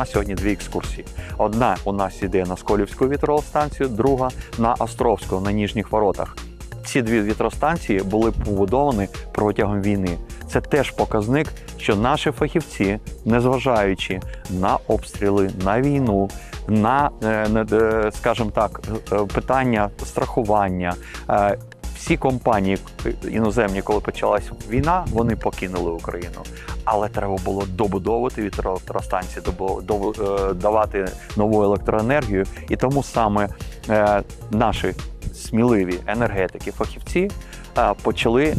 нас сьогодні дві екскурсії. Одна у нас іде на Сколівську вітростанцію, друга на Островську на Ніжніх воротах. Ці дві вітростанції були побудовані протягом війни. Це теж показник, що наші фахівці, незважаючи на обстріли, на війну, на, е, е, скажімо так, е, питання страхування. Всі компанії іноземні, коли почалась війна, вони покинули Україну. Але треба було добудовувати вітроелектростанції, е, давати нову електроенергію. І тому саме е, наші сміливі енергетики, фахівці е, почали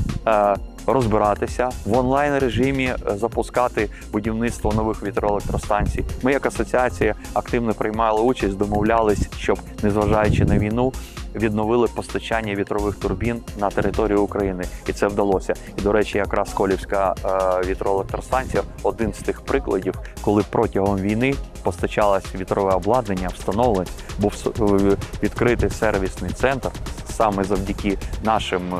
розбиратися в онлайн режимі, е, запускати будівництво нових вітроелектростанцій. Ми, як асоціація, активно приймали участь, домовлялись, щоб, незважаючи на війну, відновили постачання вітрових турбін на територію України, і це вдалося. І до речі, якраз Колівська е, вітроелектростанція один з тих прикладів, коли протягом війни постачалось вітрове обладнання, встановлень, був е, відкритий сервісний центр саме завдяки нашим е,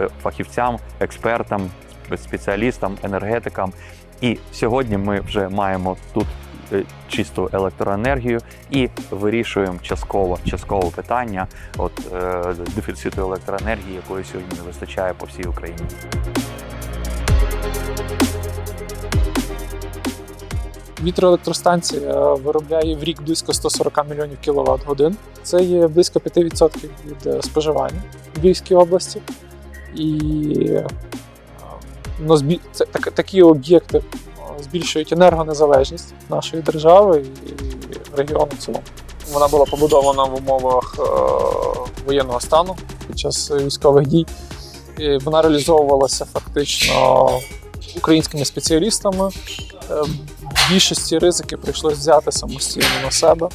е, фахівцям, експертам, спеціалістам, енергетикам. І сьогодні ми вже маємо тут е, чисту електроенергію і вирішуємо частково частково питання от е, дефіциту електроенергії, якої сьогодні не вистачає по всій Україні. Вітроелектростанція виробляє в рік близько 140 мільйонів кВт годин. Це є близько 5% від е, споживання в Львівській області. І е, це, так, такі об'єкти е, збільшують енергонезалежність нашої держави і регіону цілому. Вона була побудована в умовах е, воєнного стану під час військових дій. І вона реалізовувалася фактично українськими спеціалістами. Більшості ризики прийшлось взяти самостійно на себе.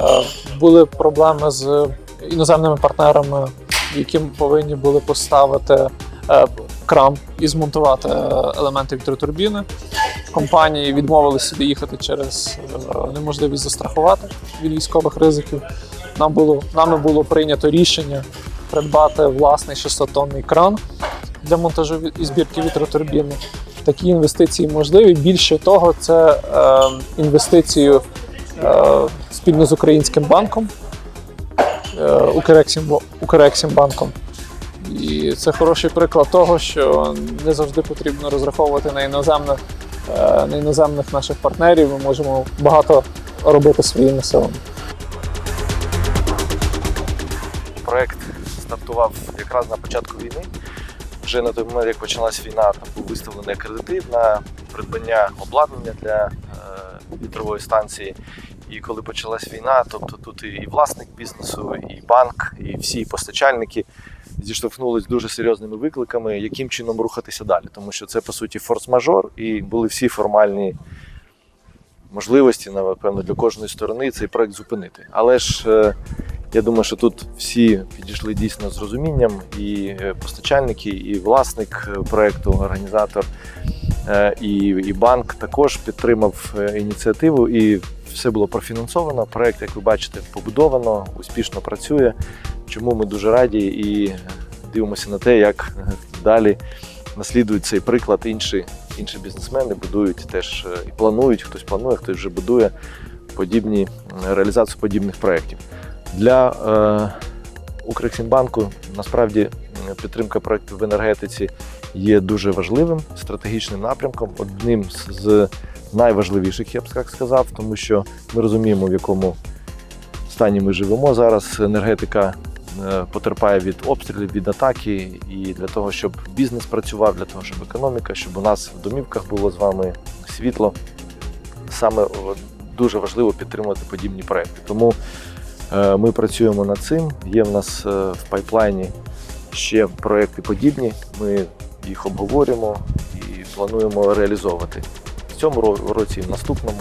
Е, Були проблеми з іноземними партнерами, які повинні були поставити е, крам і змонтувати е, елементи вітротурбіни. Компанії відмовилися їхати через неможливість застрахувати від військових ризиків. Нам було, нами було прийнято рішення придбати власний 600-тонний кран для монтажу і збірки вітротурбіни такі інвестиції можливі. Більше того, це е, інвестицію е, спільно з українським банком, е, Укрексім, Укрексімбанком. І це хороший приклад того, що не завжди потрібно розраховувати на іноземних, е, на іноземних наших партнерів. Ми можемо багато робити своїми силами. Проект стартував якраз на початку війни. Вже на той момент, як почалась війна, там був виставлений кредит на придбання обладнання для е, вітрової станції. І коли почалась війна, тобто тут і власник бізнесу, і банк, і всі постачальники зіштовхнулись дуже серйозними викликами, яким чином рухатися далі. Тому що це по суті форс-мажор, і були всі формальні можливості, напевно, для кожної сторони цей проект зупинити. Але ж е, я думаю, що тут всі підійшли дійсно з розумінням, і е, постачальники, і власник е, проекту, організатор, е, і, і банк також підтримав ініціативу, і все було профінансовано. Проект, як ви бачите, побудовано, успішно працює. Чому ми дуже раді і дивимося на те, як далі наслідують цей приклад інші, інші бізнесмени, будують теж і планують, хтось планує, хтось вже будує подібні реалізацію подібних проєктів. Для е, Укрексімбанку насправді підтримка проєктів в енергетиці є дуже важливим стратегічним напрямком, одним з- найважливіших, я б так сказав, тому що ми розуміємо, в якому стані ми живемо зараз. Енергетика е, потерпає від обстрілів, від атаки, і для того, щоб бізнес працював, для того, щоб економіка, щоб у нас в домівках було з вами світло. Саме дуже важливо підтримувати подібні проекти. Тому Ми працюємо над цим. Є в нас е, в пайплайні ще проекти подібні. Ми їх обговорюємо і плануємо реалізовувати в цьому році в наступному.